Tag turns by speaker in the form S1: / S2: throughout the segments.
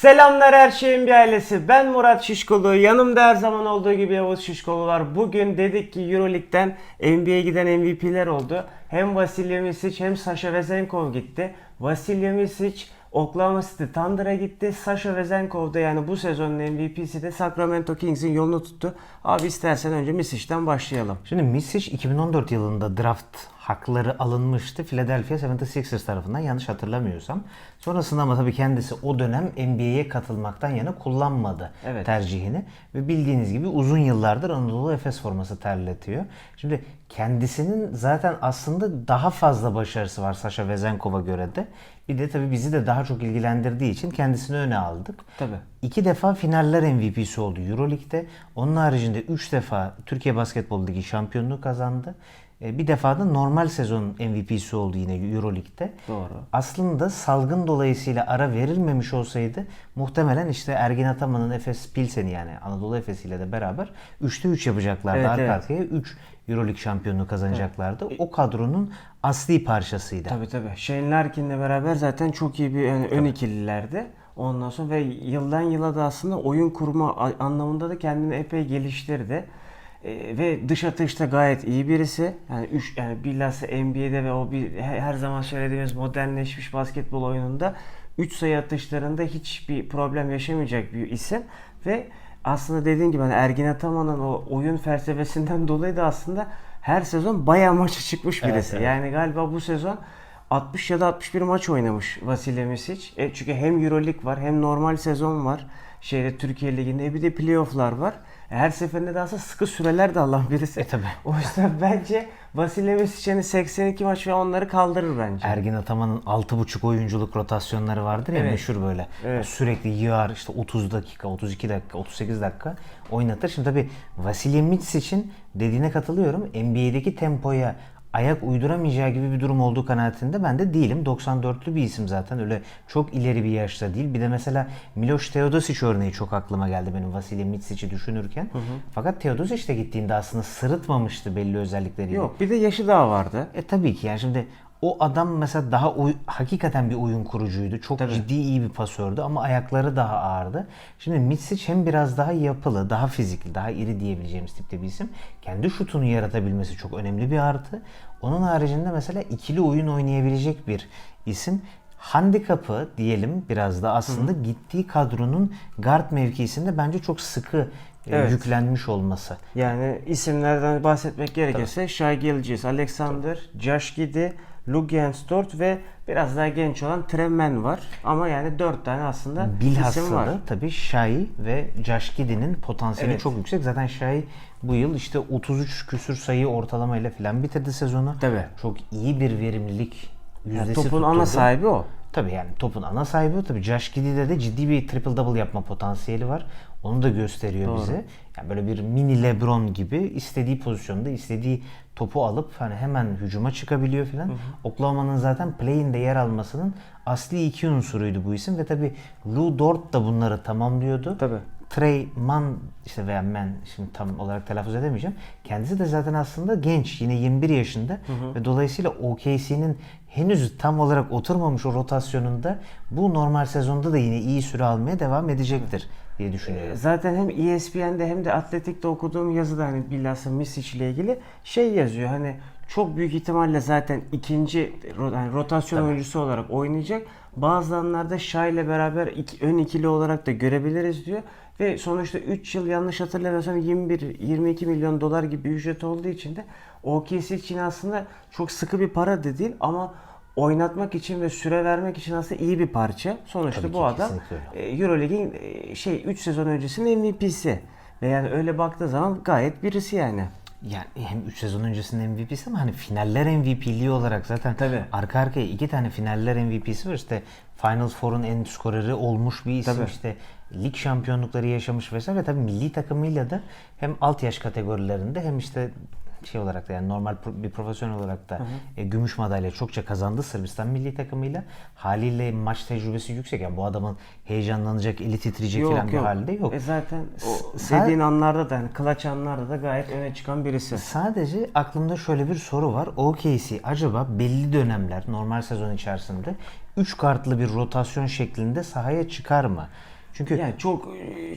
S1: Selamlar her şeyin bir ailesi. Ben Murat Şişkolu. Yanımda her zaman olduğu gibi Yavuz Şişkolu var. Bugün dedik ki Euroleague'den NBA'ye giden MVP'ler oldu. Hem Vasilya Misic hem Sasha Vezenkov gitti. Vasilya Misic Oklahoma City Thunder'a gitti. Sasha Vezenkov da yani bu sezonun MVP'si de Sacramento Kings'in yolunu tuttu. Abi istersen önce Misic'ten başlayalım.
S2: Şimdi Misic 2014 yılında draft hakları alınmıştı Philadelphia 76ers tarafından yanlış hatırlamıyorsam. Sonrasında ama tabii kendisi o dönem NBA'ye katılmaktan yana kullanmadı
S1: Evet.
S2: tercihini. Ve bildiğiniz gibi uzun yıllardır Anadolu Efes forması terletiyor. Şimdi kendisinin zaten aslında daha fazla başarısı var Sasha Vezenkov'a göre de. Bir de tabii bizi de daha çok ilgilendirdiği için kendisini öne aldık.
S1: Tabii.
S2: İki defa finaller MVP'si oldu Euroleague'de. Onun haricinde 3 defa Türkiye Basketbol Ligi şampiyonluğu kazandı. E, Bir defa da normal sezon MVP'si oldu yine Euroleague'de.
S1: Doğru.
S2: Aslında salgın dolayısıyla ara verilmemiş olsaydı muhtemelen işte Ergin Ataman'ın Efes Pilsen'i yani Anadolu Efes ile de beraber 3'te 3 yapacaklardı.
S1: Evet,
S2: Arka
S1: evet.
S2: arkaya 3 Euroleague şampiyonluğu kazanacaklardı. O kadronun asli parçasıydı.
S1: Tabii tabii. Shane Larkin'le beraber zaten çok iyi bir yani ön ikililerdi. Ondan sonra ve yıldan yıla da aslında oyun kurma anlamında da kendini epey geliştirdi. Ee, ve dış atışta gayet iyi birisi. Yani üç yani bilhassa NBA'de ve o bir he- her zaman söylediğimiz modernleşmiş basketbol oyununda 3 sayı atışlarında hiçbir problem yaşamayacak bir isim ve aslında dediğin gibi hani Ergin Ataman'ın o oyun felsefesinden dolayı da aslında her sezon bayağı maça çıkmış
S2: Evet,
S1: birisi.
S2: evet.
S1: Yani galiba bu sezon 60 ya da 61 maç oynamış Vasilya Misic. E, çünkü hem Euroleague var hem normal sezon var. Şeyde Türkiye Ligi'nde E, bir de playoff'lar var. Her seferinde de aslında sıkı süreler de alan birisi.
S2: E, tabii.
S1: O yüzden bence Vasilya Misic'in 82 maç ve onları kaldırır bence.
S2: Ergin Ataman'ın 6.5 oyunculuk rotasyonları vardır ya
S1: Evet.
S2: meşhur böyle.
S1: Evet.
S2: Sürekli yığar işte 30 dakika, 32 dakika, 38 dakika oynatır. Şimdi tabii Vasilya Mitsic için dediğine katılıyorum. NBA'deki tempoya ayak uyduramayacağı gibi bir durum olduğu kanaatinde ben de değilim. 94'lü bir isim zaten öyle çok ileri bir yaşta değil. Bir de mesela Miloš Teodosic örneği çok aklıma geldi benim Vasilya Mitsic'i düşünürken. Fakat Teodosic de gittiğinde aslında sırıtmamıştı belli özellikleriyle.
S1: Yok bir de yaşı daha vardı.
S2: E tabii ki yani şimdi o adam mesela daha oy- hakikaten bir oyun kurucuydu. Çok ciddi iyi bir pasördü ama ayakları daha ağırdı. Şimdi Mitsic hem biraz daha yapılı, daha fizikli, daha iri diyebileceğimiz tipte bir isim. Kendi şutunu yaratabilmesi çok önemli bir artı. Onun haricinde mesela ikili oyun oynayabilecek bir isim. Handikapı diyelim biraz da aslında gittiği kadronun guard mevkisinde bence çok sıkı e,
S1: Evet.
S2: yüklenmiş olması.
S1: Yani isimlerden bahsetmek gerekirse Shai Gilgeous, Alexander, Josh Giddey, Lugienstort ve biraz daha genç olan Tremen var. Ama yani dört tane aslında isim
S2: Bilhassa
S1: var.
S2: da tabii Shai ve Josh Giddey'nin potansiyeli
S1: Evet.
S2: çok yüksek. Zaten Shai bu yıl işte 33 küsür sayı ortalamayla falan bitirdi sezonu.
S1: Tabii.
S2: Çok iyi bir verimlilik
S1: Yani
S2: yüzdesi
S1: topun ana
S2: tutturdu.
S1: sahibi o.
S2: Tabii yani topun ana sahibi o. Tabii Josh Giddey'de de ciddi bir triple double yapma potansiyeli var. Onu da gösteriyor
S1: Doğru.
S2: bize. Yani böyle bir mini LeBron gibi istediği pozisyonda istediği topu alıp hani hemen hücuma çıkabiliyor filan. Oklahoma'nın zaten play'inde yer almasının asli iki unsuruydu bu isim ve tabii Lou Dort da bunları tamamlıyordu.
S1: Tabii.
S2: Trey Mann işte veya Man şimdi tam olarak telaffuz edemeyeceğim. Kendisi de zaten aslında genç. Yine 21 yaşında ve dolayısıyla OKC'nin henüz tam olarak oturmamış o rotasyonunda bu normal sezonda da yine iyi süre almaya devam edecektir diye düşünüyorum.
S1: Zaten hem ESPN'de hem de Atletik'te okuduğum yazıda hani bilhassa Misic ile ilgili şey yazıyor hani çok büyük ihtimalle zaten ikinci yani rotasyon oyuncusu olarak oynayacak. Bazı anlarda Shai ile beraber iki, ön ikili olarak da görebiliriz diyor. Ve sonuçta 3 yıl yanlış hatırlamıyorsam 21-22 milyon dolar gibi bir ücret olduğu için de OKC için aslında çok sıkı bir para da değil ama oynatmak için ve süre vermek için aslında iyi bir parça. Sonuçta
S2: Tabii
S1: bu
S2: ki,
S1: adam e, Euroleague'in e, şey 3 sezon öncesinin MVP'si. Ve yani öyle baktığı zaman gayet birisi yani.
S2: Yani hem 3 sezon öncesinin MVP'si ama hani finaller MVP'liği olarak zaten
S1: Tabii.
S2: arka arkaya iki tane finaller MVP'si var. İşte Final Four'un en skoreri olmuş bir isim.
S1: Tabii.
S2: işte lig şampiyonlukları yaşamış vesaire. Ve tabii milli takımıyla da hem alt yaş kategorilerinde hem işte şey olarak da yani normal bir profesyonel olarak da e, gümüş madalya çokça kazandı Sırbistan milli takımıyla. Haliyle maç tecrübesi yüksek. Yani bu adamın heyecanlanacak, eli titreyecek falan bir hali de yok.
S1: E zaten o dediğin anlarda da hani clutch anlarda da gayet öne çıkan birisi.
S2: Sadece aklımda şöyle bir soru var. OKC acaba belli dönemler normal sezon içerisinde 3 kartlı bir rotasyon şeklinde sahaya çıkar mı? Çünkü
S1: Yani çok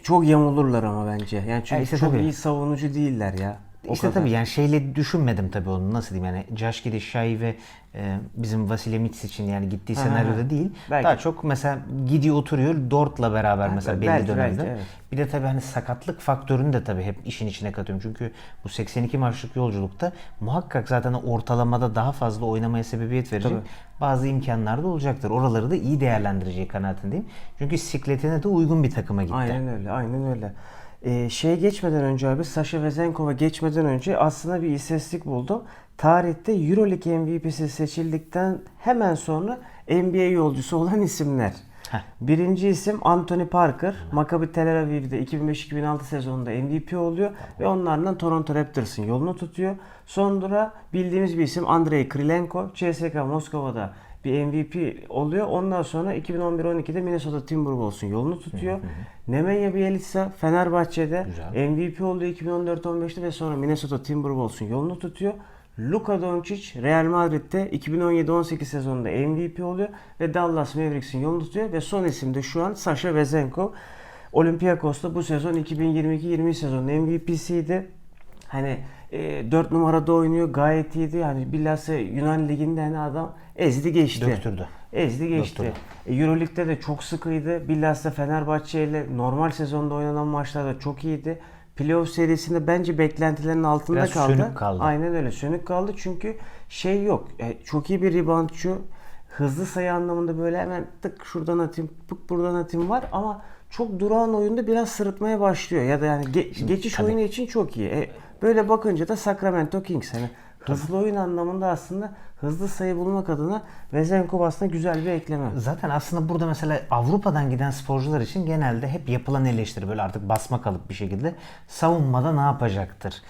S1: çok yamulurlar ama bence. Yani çünkü
S2: Ya işte
S1: çok
S2: tabii.
S1: iyi savunucu değiller ya. O
S2: işte
S1: kadar.
S2: tabii yani şeyle düşünmedim tabii onu nasıl diyeyim yani Josh Shai ve e, bizim Vasilya Mitsic için yani gittiği senaryoda değil.
S1: belki.
S2: Daha çok mesela Giddey oturuyor Dort'la beraber mesela belli
S1: belki,
S2: dönemde.
S1: belki, evet.
S2: Bir de tabii hani sakatlık faktörünü de tabii hep işin içine katıyorum. Çünkü bu 82 maçlık yolculukta muhakkak zaten ortalamada daha fazla oynamaya sebebiyet verecek bazı imkanlar da olacaktır. Oraları da iyi değerlendirecek kanaatindeyim. Çünkü sikletine de uygun bir takıma gitti.
S1: Aynen öyle, aynen öyle. Ee, şeye geçmeden önce abi, Sasha Vezenkova geçmeden önce aslında bir istatistik buldum. Tarihte Euroleague MVP'si seçildikten hemen sonra NBA yolcusu olan isimler.
S2: Heh.
S1: Birinci isim Anthony Parker. Maccabi Tel Aviv'de 2005-2006 sezonunda MVP oluyor ve onlardan Toronto Raptors'ın yolunu tutuyor. Sonra bildiğimiz bir isim Andrei Krilenko. CSKA Moskova'da bir MVP oluyor. Ondan sonra 2011-12'de Minnesota Timberwolves'un yolunu tutuyor. Nemanja Bjelica Fenerbahçe'de
S2: Güzel.
S1: MVP oluyor 2014-15'te ve sonra Minnesota Timberwolves'un yolunu tutuyor. Luka Doncic Real Madrid'de 2017-18 sezonunda MVP oluyor ve Dallas Mavericks'in yolunu tutuyor ve son isim de şu an Sasha Vezenkov. Olympiakos'ta bu sezon 2022-20 sezonun MVP'siydi. Hani 4 numarada oynuyor gayet iyiydi. Yani bilhassa Yunan Ligi'nde hani adam ezdi geçti.
S2: Döktürdü.
S1: Ezdi geçti.
S2: Döktürdü.
S1: E, Euroleague'de de çok sıkıydı. Bilhassa Fenerbahçe ile normal sezonda oynanan maçlarda çok iyiydi. Playoff serisinde bence beklentilerin altında
S2: Biraz
S1: kaldı.
S2: sönük kaldı.
S1: Aynen öyle sönük kaldı çünkü şey yok. E, çok iyi bir reboundçu. Hızlı sayı anlamında böyle hemen tık şuradan atayım, tık buradan atayım var ama çok durağan oyunda biraz sırıtmaya başlıyor. Ya da yani ge- geçiş
S2: tabii.
S1: oyunu için çok iyi. E, böyle bakınca da Sacramento Kings hani hızlı oyun anlamında aslında hızlı sayı bulmak adına Vezenkov aslında güzel bir ekleme.
S2: Zaten aslında burada mesela Avrupa'dan giden sporcular için genelde hep yapılan eleştiri böyle artık basma kalıp bir şekilde savunmada ne yapacaktır?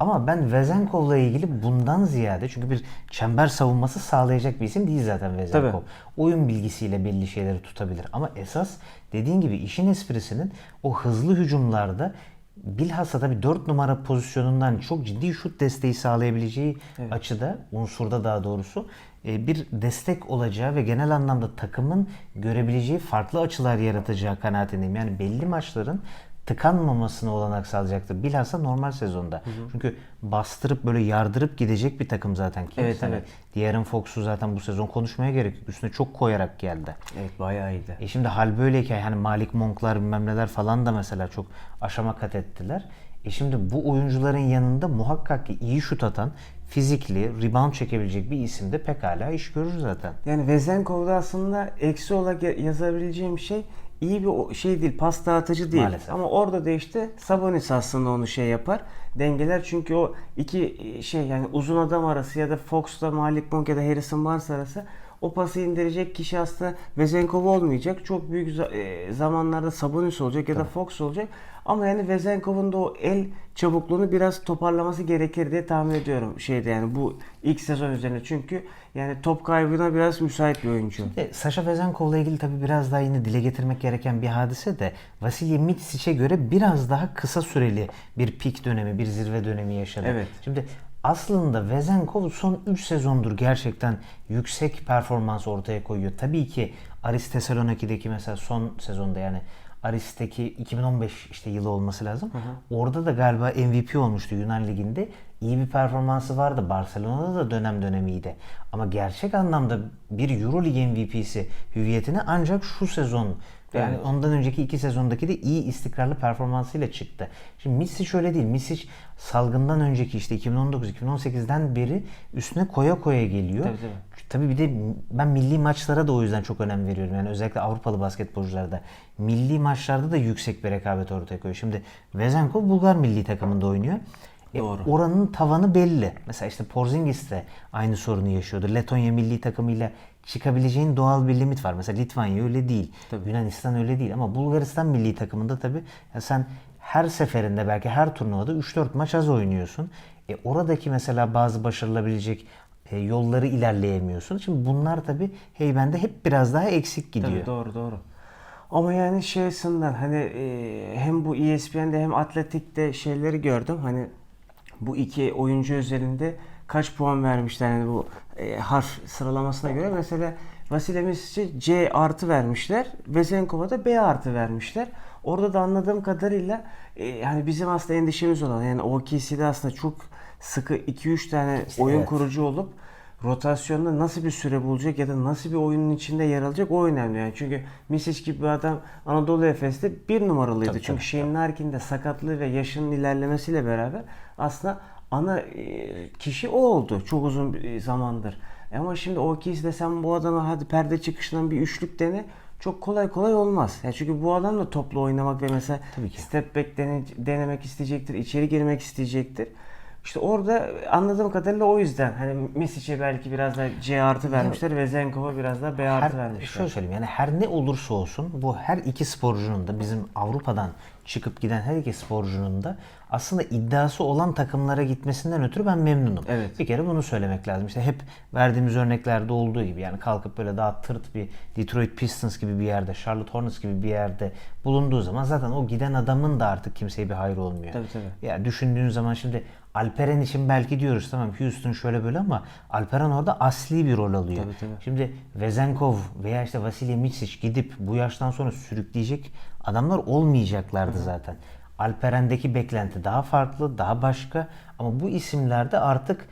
S2: Ama ben Vezenkov'la ilgili bundan ziyade çünkü bir çember savunması sağlayacak bir isim değil zaten Vezenkov.
S1: Tabii.
S2: Oyun bilgisiyle belli şeyleri tutabilir. Ama esas dediğin gibi işin esprisinin o hızlı hücumlarda bilhassa tabii 4 numara pozisyonundan çok ciddi şut desteği sağlayabileceği açıda, unsurda daha doğrusu e, bir destek olacağı ve genel anlamda takımın görebileceği farklı açılar yaratacağı kanaatindeyim. Yani belli maçların tıkanmamasına olanak sağlayacaktır. Bilhassa normal sezonda. Çünkü bastırıp böyle yardırıp gidecek bir takım zaten. Kings.
S1: Evet,
S2: Hani
S1: evet.
S2: Diğer'in Fox'u zaten bu sezon konuşmaya gerek yok. Üstüne çok koyarak geldi.
S1: Evet bayağı iyiydi.
S2: E şimdi hal böyleyken hani Malik Monk'lar bilmem neler falan da mesela çok aşama kat ettiler. E şimdi bu oyuncuların yanında muhakkak ki iyi şut atan, fizikli, rebound çekebilecek bir isim de pekala iş görür zaten.
S1: Yani Vezenkov'da aslında eksi olarak ya- yazabileceğim şey iyi bir şey değil, pas dağıtıcı değil.
S2: Maalesef.
S1: Ama orada da işte Sabonis aslında onu şey yapar. Dengeler çünkü o iki şey yani uzun adam arası ya da Fox'la Malik Monk ya da Harrison Barnes arası o pası indirecek kişi aslında Vezenkov olmayacak. Çok büyük e, zamanlarda Sabonis olacak ya da Fox olacak. Ama yani Vezenkov'un da o el çabukluğunu biraz toparlaması gerekir diye tahmin ediyorum şeyde yani bu ilk sezon üzerine. Çünkü yani top kaybına biraz müsait bir oyuncu.
S2: E, Sasha Vezenkov'la ilgili tabii biraz daha yine dile getirmek gereken bir hadise de Vasilya Mitsic'e göre biraz daha kısa süreli bir pik dönemi, bir zirve dönemi yaşadı.
S1: Evet.
S2: Şimdi aslında Vezenkov son 3 sezondur gerçekten yüksek performans ortaya koyuyor. Tabii ki Aris Thessaloniki'deki mesela son sezonda yani Aris'teki 2015 işte yılı olması lazım. Orada da galiba MVP olmuştu Yunan Ligi'nde. İyi bir performansı vardı. Barcelona'da da dönem dönemiydi. Ama gerçek anlamda bir Euroleague MVP'si hüviyetine ancak şu sezon yani
S1: Evet.
S2: ondan önceki iki sezondaki de iyi istikrarlı performansıyla çıktı. Şimdi Misic öyle değil. Misic salgından önceki işte 2019-2018'den beri üstüne koya koya geliyor.
S1: Tabii, tabii.
S2: Tabii bir de ben milli maçlara da o yüzden çok önem veriyorum. Yani özellikle Avrupalı basketbolcularda milli maçlarda da yüksek bir rekabet ortaya koyuyor. Şimdi Vezenkov Bulgar milli takımında oynuyor. E,
S1: Doğru.
S2: oranın tavanı belli. Mesela işte Porzingis de aynı sorunu yaşıyordu. Letonya milli takımıyla çıkabileceğin doğal bir limit var. Mesela Litvanya öyle değil. Yunanistan öyle değil. Ama Bulgaristan milli takımında tabii ya sen her seferinde belki her turnuvada 3-4 maç az oynuyorsun. E, oradaki mesela bazı başarılabilecek e, yolları ilerleyemiyorsun. Şimdi bunlar tabii heybende hep biraz daha eksik gidiyor.
S1: Tabii doğru doğru. Ama yani şey açısından hani e, hem bu ESPN'de hem Atletik'te şeyleri gördüm. Hani bu iki oyuncu özelinde kaç puan vermişler yani bu e, harf sıralamasına göre. Mesela Vasile Misic'e C artı vermişler. Vezenkov'a da B artı vermişler. Orada da anladığım kadarıyla e, hani bizim aslında endişemiz olan yani OKC'de aslında çok sıkı 2-3 tane oyun
S2: evet.
S1: kurucu olup rotasyonda nasıl bir süre bulacak ya da nasıl bir oyunun içinde yer alacak o önemli yani. Çünkü Misic gibi bir adam Anadolu Efes'te bir numaralıydı.
S2: Tabii,
S1: Çünkü
S2: tabii,
S1: Shane Larkin de sakatlığı ve yaşının ilerlemesiyle beraber aslında ana e, kişi o oldu çok uzun e, zamandır. Ama şimdi OKC'de sen bu adama hadi perde çıkışından bir üçlük dene çok kolay kolay olmaz. Yani çünkü bu adam da toplu oynamak ve mesela
S2: Tabii ki.
S1: step back dene- denemek isteyecektir, içeri girmek isteyecektir. İşte orada anladığım kadarıyla o yüzden hani Mesic'e belki biraz da C artı vermişler ve Zenkov'a biraz da B artı
S2: her,
S1: vermişler.
S2: şöyle söyleyeyim yani her ne olursa olsun bu her iki sporcunun da bizim Avrupa'dan çıkıp giden her iki sporcunun da aslında iddiası olan takımlara gitmesinden ötürü ben memnunum.
S1: Evet.
S2: Bir kere bunu söylemek lazım. İşte hep verdiğimiz örneklerde olduğu gibi yani kalkıp böyle daha tırt bir Detroit Pistons gibi bir yerde, Charlotte Hornets gibi bir yerde bulunduğu zaman zaten o giden adamın da artık kimseye bir hayır olmuyor.
S1: Tabii, tabii.
S2: Ya düşündüğün zaman şimdi Alperen için belki diyoruz tamam Houston şöyle böyle ama Alperen orada asli bir rol alıyor.
S1: Tabii, tabii.
S2: Şimdi Vezenkov veya işte Vasilya Mitsic gidip bu yaştan sonra sürükleyecek adamlar olmayacaklardı zaten. Alperen'deki beklenti daha farklı, daha başka. Ama bu isimlerde artık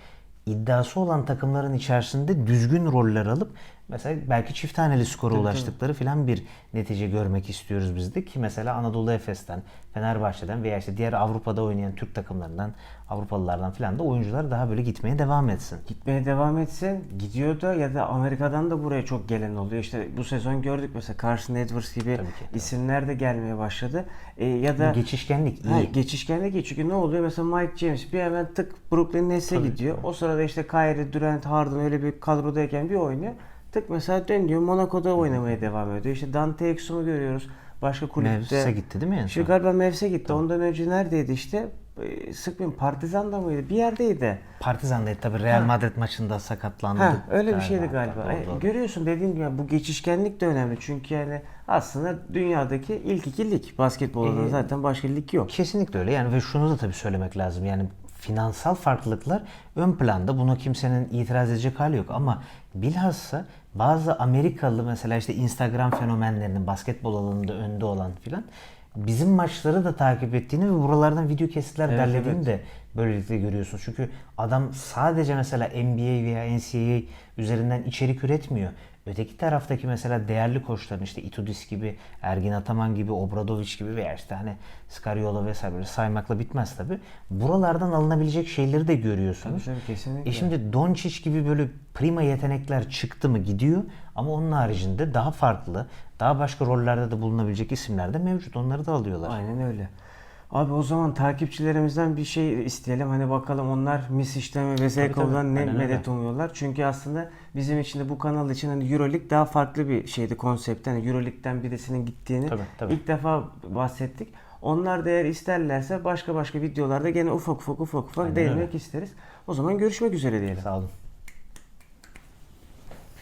S2: iddiası olan takımların içerisinde düzgün roller alıp mesela belki çift taneli skora ulaştıkları filan bir netice görmek istiyoruz biz de ki mesela Anadolu Efes'ten, Fenerbahçe'den veya işte diğer Avrupa'da oynayan Türk takımlarından, Avrupalılardan filan da oyuncular daha böyle gitmeye devam etsin.
S1: Gitmeye devam etsin. Gidiyor da ya da Amerika'dan da buraya çok gelen oluyor. İşte bu sezon gördük mesela Carson Edwards gibi
S2: Tabii ki, tabii.
S1: isimler de gelmeye başladı. E, ya da
S2: geçişkenlik iyi.
S1: Ha, geçişkenlik iyi. Çünkü ne oluyor? Mesela Mike James bir hemen tık Brooklyn Nets'e gidiyor. O sırada işte Kyrie, Durant, Harden öyle bir kadrodayken bir oynuyor. Tık mesela dönüyor Monaco'da oynamaya devam ediyor. İşte Dante Exum'u görüyoruz. Başka kulüpte.
S2: Mavs'e gitti değil mi en
S1: Şu galiba Mavs'e gitti. Ondan önce neredeydi işte? E, Sık bir Partizan'da mıydı? Bir yerdeydi.
S2: Partizan'daydı tabii Real Madrid maçında sakatlandı.
S1: Ha, öyle bir şeydi galiba.
S2: Doğru,
S1: E,
S2: doğru.
S1: Görüyorsun dediğim gibi yani bu geçişkenlik de önemli. Çünkü yani aslında dünyadaki ilk iki lig basketbolda
S2: Ee,
S1: zaten başka lig yok.
S2: Kesinlikle öyle yani ve şunu da tabii söylemek lazım yani finansal farklılıklar ön planda buna kimsenin itiraz edecek hali yok ama bilhassa bazı Amerikalı mesela işte Instagram fenomenlerinin basketbol alanında önde olan filan bizim maçları da takip ettiğini ve buralardan video kesitler
S1: Evet,
S2: derlediğini
S1: evet.
S2: de böylelikle görüyorsunuz. Çünkü adam sadece mesela NBA veya NCAA üzerinden içerik üretmiyor. Öteki taraftaki mesela değerli koçların işte Itudis gibi, Ergin Ataman gibi, Obradoviç gibi veya işte hani Scariola vesaire böyle saymakla bitmez tabi. Buralardan alınabilecek şeyleri de görüyorsunuz.
S1: Tabii, tabii, kesinlikle.
S2: E şimdi Doncic gibi böyle prima yetenekler çıktı mı gidiyor ama onun haricinde daha farklı, daha başka rollerde de bulunabilecek isimler de mevcut. Onları da alıyorlar.
S1: Aynen öyle. Abi o zaman takipçilerimizden bir şey isteyelim. Hani bakalım onlar Misic'ten ve Vezekov'dan ne
S2: Aynen öyle.
S1: medet umuyorlar. Çünkü aslında bizim için de bu kanal için hani Euroleague daha farklı bir şeydi konsept. Hani Euroleague'den birisinin gittiğini
S2: Tabii, tabii.
S1: ilk defa bahsettik. Onlar da eğer isterlerse başka başka videolarda gene ufak ufak ufak ufak
S2: Aynen
S1: değinmek isteriz. O zaman görüşmek üzere diyelim.
S2: Sağ olun.